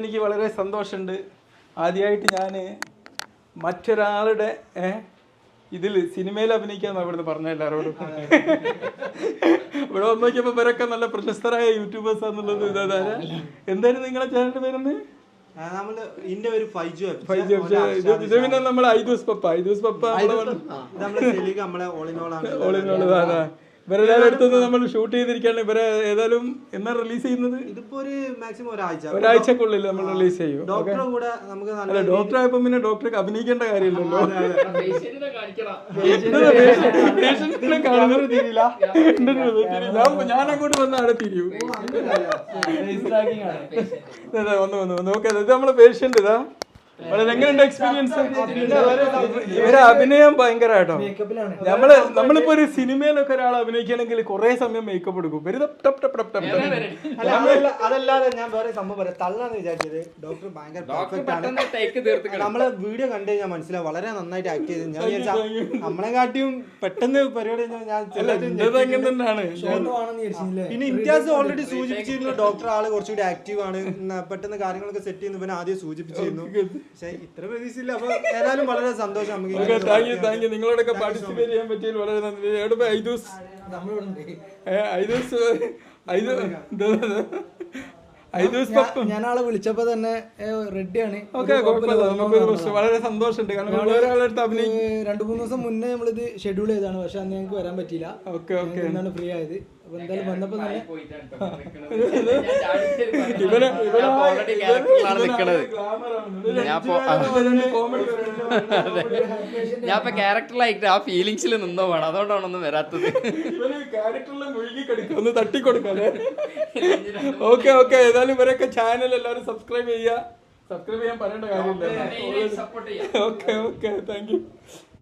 എനിക്ക് വളരെ സന്തോഷമുണ്ട്. ആദ്യമായിട്ട് ഞാൻ മറ്റൊരാളുടെ ഇതിൽ സിനിമയിൽ അഭിനയിക്കാന്ന് അവിടുന്ന് പറഞ്ഞ എല്ലാവരോടും ഇവിടെ വന്നു നോക്കിയപ്പോൾ ഇവരൊക്കെ നല്ല പ്രശസ്തരായ യൂട്യൂബേഴ്സ് ആണെന്നുള്ളത് ഇതാ എന്തായിരുന്നു നിങ്ങളെ ചാനലിന്റെ പേരെന്ന്? നമ്മൾ ഐദൂസ് പപ്പ. ഐദൂസ് പപ്പ നമ്മളെ അടുത്തുനിന്ന് നമ്മൾ ഷൂട്ട് ചെയ്തിരിക്കുകയാണ്. ഇവരെ ഏതായാലും എന്നാ റിലീസ് ചെയ്യുന്നത്? ഇതിപ്പോ ഒരു മാക്സിമം ഒരാഴ്ച. ഒരാഴ്ചക്കുള്ളിൽ നമ്മൾ റിലീസ് ചെയ്യും. ഡോക്ടറെ കൂടെ നമുക്ക് അല്ല നല്ല ഡോക്ടർ ആയപ്പോ പിന്നെ ഡോക്ടർക്ക് അഭിനയിക്കേണ്ട കാര്യമില്ലല്ലോ. ഞാൻ ഞാൻ അങ്ങോട്ട് വന്ന അവിടെ തിരിയൂ. ഇതാ, വന്നു വന്നു വന്നു. ഓക്കെ ഇത് നമ്മളെ പേഷ്യന്റ് ഇതാ. ഇവരെ അഭിനയം ഭയങ്കര കേട്ടോ നമ്മൾ നമ്മളിപ്പോ ഒരു സിനിമയിലൊക്കെ ഒരാൾ അഭിനയിക്കണമെങ്കിൽ കുറെ സമയം മേക്കപ്പ് എടുക്കും. വെറുതെ അതല്ലാതെ ഞാൻ വേറെ സംഭവം പറയാം. തള്ളാന്ന് വിചാരിച്ചത് ഡോക്ടർ ഭയങ്കര പെർഫെക്റ്റ് ആണ്. പെട്ടെന്ന് നമ്മളെ വീഡിയോ കണ്ടു കഴിഞ്ഞാൽ മനസ്സിലാവും. വളരെ നന്നായിട്ട് ആക്ട് ചെയ്ത്. ഞാൻ നമ്മളെ കാട്ടിയും പെട്ടെന്ന് പരിപാടി പിന്നെ ഇംതിയാസ് ഓൾറെഡി സൂചിപ്പിച്ചിരുന്നു ഡോക്ടർ ആൾ കുറച്ചുകൂടി ആക്റ്റീവ് ആണ്. പെട്ടെന്ന് കാര്യങ്ങളൊക്കെ സെറ്റ് ചെയ്യുന്നു. പിന്നെ ആദ്യം സൂചിപ്പിച്ചിരുന്നു. പക്ഷെ ഇത്ര പ്രതീക്ഷയില്ല. അപ്പൊ ഏതായാലും വളരെ സന്തോഷം നമുക്ക് ഓക്കെ ഇങ്ങനെ താങ്ക് യു താങ്ക് യു നിങ്ങളോടൊക്കെ പാർട്ടിസിപ്പേറ്റ് ചെയ്യാൻ പറ്റിയതിൽ വളരെ നന്ദി. എവിടെ ഐദൂസ് ഐദൂസ് ഞാനാളെ വിളിച്ചപ്പോ തന്നെ റെഡിയാണ്. വളരെ സന്തോഷമുണ്ട്. കാരണം രണ്ടു മൂന്ന് ദിവസം മുന്നേ നമ്മളിത് ഷെഡ്യൂൾ ചെയ്താണ് പക്ഷെ അന്ന് ഞങ്ങൾക്ക് വരാൻ പറ്റിയില്ല. Okay okay. എന്നാണ് ഫ്രീ ആയത്. അപ്പൊ എന്തായാലും വന്നപ്പോ തന്നെ ഇവന് ഞാൻ ഇപ്പൊ- ക്യാരക്ടറിലായിട്ട് ആ ഫീലിങ്സിൽ നിന്നോ വേണം. അതുകൊണ്ടാണ് ഒന്നും വരാത്തത്. ഒന്ന് തട്ടിക്കൊടുക്കാല്ലേ ഓക്കെ ഓക്കെ. ഏതായാലും ഇവരൊക്കെ ചാനൽ എല്ലാവരും സബ്സ്ക്രൈബ് ചെയ്യുക. സബ്സ്ക്രൈബ് ചെയ്യാൻ പറയേണ്ട കാര്യമില്ല. ഓക്കെ. Okay thank you